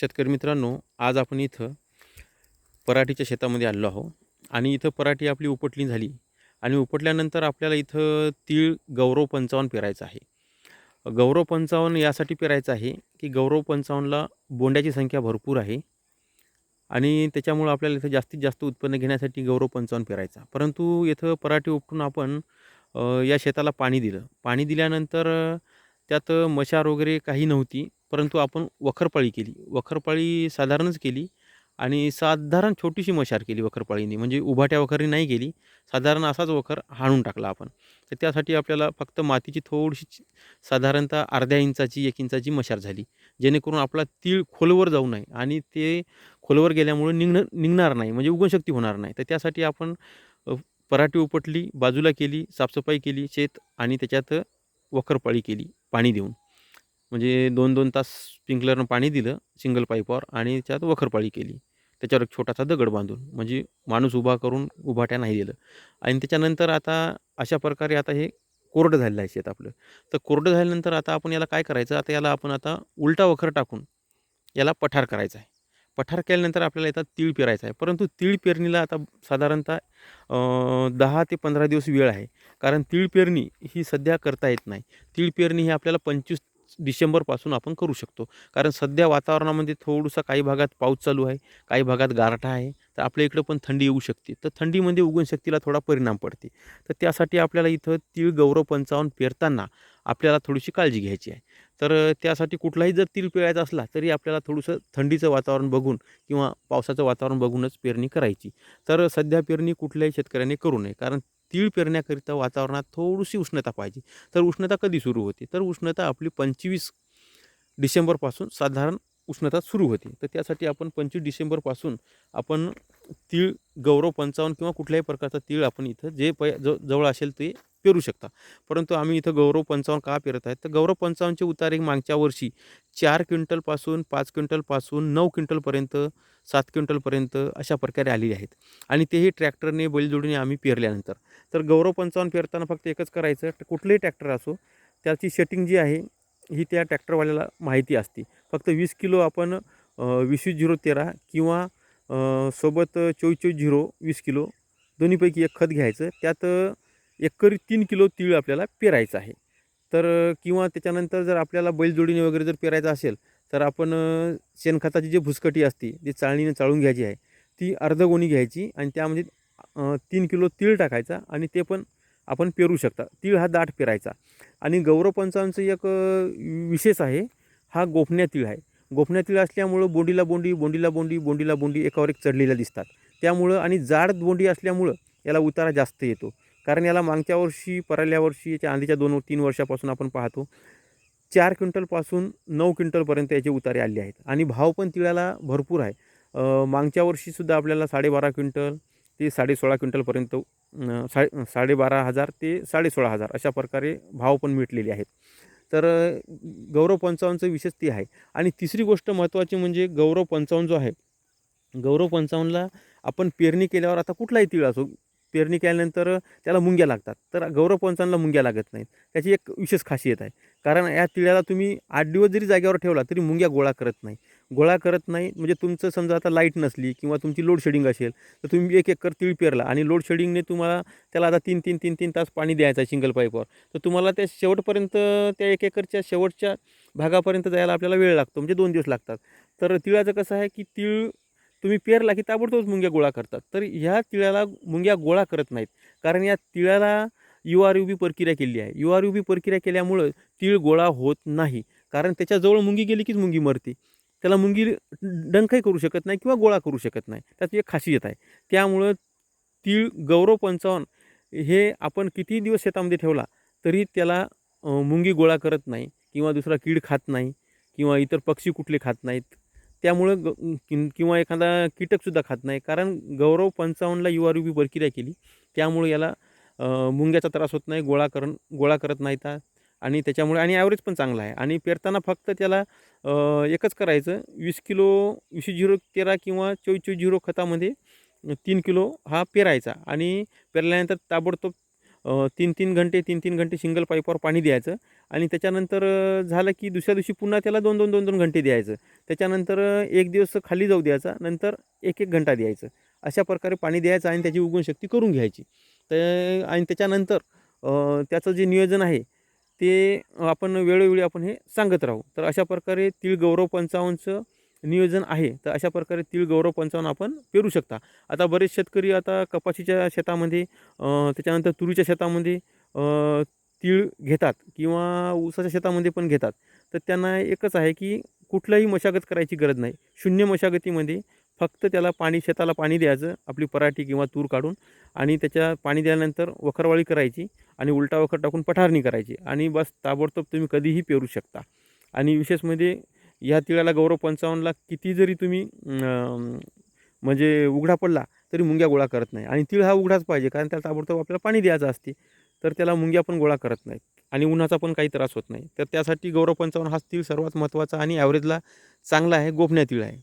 शेतकरी मित्रांनो आज आपण इथं पराठीच्या शेतामध्ये आलेलो आहो आणि इथं पराठी आपली उपटली झाली. आणि उपटल्यानंतर आपल्याला इथं तीळ गौरव पंचावन्न पेरायचं आहे. गौरव पंचावन्न यासाठी पेरायचं आहे की गौरव पंचावन्नला बोंड्याची संख्या भरपूर आहे. आणि त्याच्यामुळं आपल्याला इथं जास्तीत जास्त उत्पन्न घेण्यासाठी गौरव पंचावन्न पेरायचा. परंतु इथं पराठी उपटून आपण या शेताला पाणी दिलं. पाणी दिल्यानंतर त्यात मशार वगैरे काही नव्हती. परंतु आपण वखरपाळी केली. वखरपाळी साधारणच केली आणि साधारण छोटीशी मशार केली वखरपाळीने. म्हणजे उभाट्या वखरी नाही केली. साधारण असाच वखर हाणून टाकला आपण. तर त्यासाठी आपल्याला फक्त मातीची थोडीशी साधारणतः अर्ध्या इंचाची एक इंचाची मशार झाली. जेणेकरून आपला तीळ खोलवर जाऊ नये आणि ते खोलवर गेल्यामुळे निघणं निघणार नाही. म्हणजे उगणशक्ती होणार नाही. तर त्यासाठी आपण पराठी उपटली बाजूला केली साफसफाई केली शेत आणि त्याच्यात वखरपाळी केली पाणी देऊन. म्हणजे दोन दोन तास स्प्रिंकलरनं पाणी दिलं सिंगल पाईपवर आणि त्यात वखरपाळी केली. त्याच्यावर एक छोटासा दगड बांधून म्हणजे माणूस उभा करून उभाट्या नाही दिलं. आणि त्याच्यानंतर आता अशा प्रकारे आता हे कोरडं झालेलं आहे शेत आपलं. तर कोरडं झाल्यानंतर आता आपण याला काय करायचं? आता याला आपण आता उलटा वखर टाकून याला पठार करायचा आहे. पठार केल्यानंतर आपल्याला येतात तीळ पेरायचा आहे. परंतु तीळ पेरणीला आता साधारणतः दहा ते पंधरा दिवस वेळ आहे. कारण तीळ पेरणी ही सध्या करता येत नाही. तीळ पेरणी ही आपल्याला पंचवीस डिसेंबरपासून आपण करू शकतो. कारण सध्या वातावरणामध्ये थोडंसं काही भागात पाऊस चालू आहे काही भागात गारठा आहे तर आपल्या इकडं पण थंडी येऊ शकते. तर थंडीमध्ये उगवणशक्तीला थोडा परिणाम पडते. तर त्यासाठी आपल्याला इथं तीळ गौरव पंचावन्न पेरताना आपल्याला थोडीशी काळजी घ्यायची आहे. तर त्यासाठी कुठलाही जर तीळ पेरायचा असला तरी आपल्याला थोडंसं थंडीचं वातावरण बघून किंवा पावसाचं वातावरण बघूनच पेरणी करायची. तर सध्या पेरणी कुठल्याही शेतकऱ्याने करू नये. कारण तीळ पेरण्याकरिता वातावरणात थोडीशी उष्णता पाहिजे. तर उष्णता कधी सुरू होते? तर उष्णता आपली पंचवीस डिसेंबरपासून साधारण उष्णता सुरू होते. तर त्यासाठी आपण पंचवीस डिसेंबरपासून आपण तीळ गौरव पंचावन्न किंवा कुठल्याही प्रकारचा तीळ आपण इथं जे प ज जवळ असेल ते पेरू शकता. परंतु आम्ही इथं गौरव पंचावन्न का पेरत आहेत? तर गौरव पंचावन्नचे उतारे मागच्या वर्षी चार क्विंटलपासून पाच क्विंटलपासून नऊ क्विंटलपर्यंत सात क्विंटलपर्यंत अशा प्रकारे आलेले आहेत. आणि तेही ट्रॅक्टरने बैलजोडीने आम्ही पेरल्यानंतर. तर गौरव पंचावन्न पेरताना फक्त एकच करायचं कुठलंही ट्रॅक्टर असो त्याची सेटिंग जी आहे ही त्या ट्रॅक्टरवाल्याला माहिती असते. फक्त वीस किलो आपण वीस वीस झिरो तेरा किंवा सोबत चोवीस चोवीस झिरो वीस किलो दोन्हीपैकी एक खत घ्यायचं. त्यात एकरी तीन किलो तीळ आपल्याला पेरायचं आहे. तर किंवा त्याच्यानंतर जर आपल्याला बैलजोडीने वगैरे जर पेरायचं असेल तर आपण शेणखताची जी भुसकटी असते जी चाळणीने चाळून घ्यायची आहे ती अर्धगोणी घ्यायची आणि त्यामध्ये तीन किलो तीळ टाकायचा आणि ते पण आपण पेरू शकता. तीळ हा दाट पेरायचा. आणि गौरव पंचांचं एक विशेष आहे हा गोफण्या तीळ आहे. गोफण्यातील असल्यामुळं बोंडीला बोंडी बोंडीला बोंडी बोंडीला बोंडी एकावर एक चढलेल्या दिसतात. त्यामुळं आणि जाड बोंडी असल्यामुळं याला उतारा जास्त येतो. कारण याला मागच्या वर्षी पराल्या वर्षी याच्या आधीच्या दोन तीन वर्षापासून आपण पाहतो चार क्विंटलपासून नऊ क्विंटलपर्यंत याचे उतारे आले आहेत. आणि भाव पण तिळाला भरपूर आहे. मागच्या वर्षीसुद्धा आपल्याला साडेबारा क्विंटल ते साडेसोळा क्विंटलपर्यंत सा साडेबारा हजार ते साडेसोळा हजार अशा प्रकारे भाव पण मिटलेले आहेत. तर गौरव पंचावन्नचं विशेष ती आहे. आणि तिसरी गोष्ट महत्त्वाची म्हणजे गौरव पंचावन्न जो आहे गौरव पंचावन्नला आपण पेरणी केल्यावर आता कुठलाही तीळ असो पेरणी केल्यानंतर त्याला मुंग्या लागतात. तर गौरव पंचांना मुंग्या लागत नाहीत. त्याची एक विशेष खासियत आहे. कारण या तिळाला तुम्ही आठ दिवस जरी जागेवर ठेवला तरी मुंग्या गोळा करत नाही गोळा करत नाही. म्हणजे तुमचं समजा आता लाइट नसली किंवा तुमची लोडशेडिंग असेल तर तुम्ही एक एकर तीळ पेरला आणि लोडशेडिंगने तुम्हाला त्याला आता तीन तीन तीन तीन तास पाणी द्यायचं आहे सिंगल पाईपवर तर तुम्हाला त्या शेवटपर्यंत त्या एक एकरच्या शेवटच्या भागापर्यंत जायला आपल्याला वेळ लागतो. म्हणजे दोन दिवस लागतात. तर तिळाचं कसं आहे की तीळ तुम्ही पेरला की ताबडतोब मुंग्या गोळा करतात. तर ह्या तिळाला मुंग्या गोळा करत नाहीत. कारण या तिळाला यू आर यू बी प्रक्रिया केली आहे. यू आर यू बी प्रक्रिया केल्यामुळं तीळ गोळा होत नाही. कारण त्याच्याजवळ मुंगी गेली कीच मुंगी मरते. त्याला मुंगी डंखही करू शकत नाही किंवा गोळा करू शकत नाही. त्याची एक खासियत आहे. त्यामुळं तीळ गौरव पंचावन्न हे आपण किती दिवस शेतामध्ये ठेवला तरी त्याला मुंगी गोळा करत नाही किंवा दुसरा कीड खात नाही किंवा इतर पक्षी कुठले खात नाहीत. त्यामुळं ग किंवा एखादा कीटकसुद्धा खात नाही. कारण गौरव पंचावन्नला यू आर प्रक्रिया केली. त्यामुळे याला मुंग्याचा त्रास होत नाही गोळा करण गोळा करत नाहीत. आणि त्याच्यामुळे आणि ॲव्हरेज पण चांगला आहे. आणि पेरताना फक्त त्याला एकच करायचं वीस किलो वीस झिरो तेरा किंवा चोवीस चोवीस झिरो खतामध्ये तीन किलो हा पेरायचा. आणि पेरल्यानंतर ताबडतोब तीन तीन घंटे तीन तीन घंटे सिंगल पाईपवर पाणी द्यायचं. आणि त्याच्यानंतर झालं की दुसऱ्या दिवशी पुन्हा त्याला दोन दोन दोन दोन घंटे द्यायचं. त्याच्यानंतर एक दिवस खाली जाऊ द्यायचा नंतर एक एक घंटा द्यायचं. अशा प्रकारे पाणी द्यायचं आणि त्याची उगवण शक्ती करून घ्यायची. तर आणि त्याच्यानंतर त्याचं जे नियोजन आहे ते आपण वेळोवेळी आपण हे सांगत राहू. तर अशा प्रकारे तीळ गौरव पंचावन्नचं नियोजन आहे. तर अशा प्रकारे तीळ गौरव पंचावन्न आपण पेरू शकता. आता बरेच शेतकरी आता कपाशीच्या शेतामध्ये त्याच्यानंतर तुरीच्या शेतामध्ये तीळ घेतात किंवा ऊसाच्या शेतामध्ये पण घेतात. तर त्यांना एकच आहे की कुठलाही मशागत करायची गरज नाही. शून्य मशागतीमध्ये फक्त त्याला पाणी शेताला पाणी द्यायचं आपली पराठी किंवा तूर काढून आणि त्याच्या पाणी दिल्यानंतर वखरवाळी करायची आणि उलटा वखर टाकून पठारणी करायची आणि बस ताबडतोब तुम्ही कधीही पेरू शकता. आणि विशेष म्हणजे ह्या तिळाला गौरव पंचावन्नला किती जरी तुम्ही म्हणजे उघडा पडला तरी मुंग्या गोळा करत नाही. आणि तीळ हा उघडाच पाहिजे कारण त्याला ताबडतोब आपल्याला पाणी द्यायचं असते तर त्याला मुंग्या पण गोळा करत नाहीत आणि उन्हाचा पण काही त्रास होत नाही. तर त्यासाठी गौरव पंचावन्न हा तीळ सर्वात महत्त्वाचा आणि ॲव्हरेजला चांगला आहे गोपण्या तीळ आहे.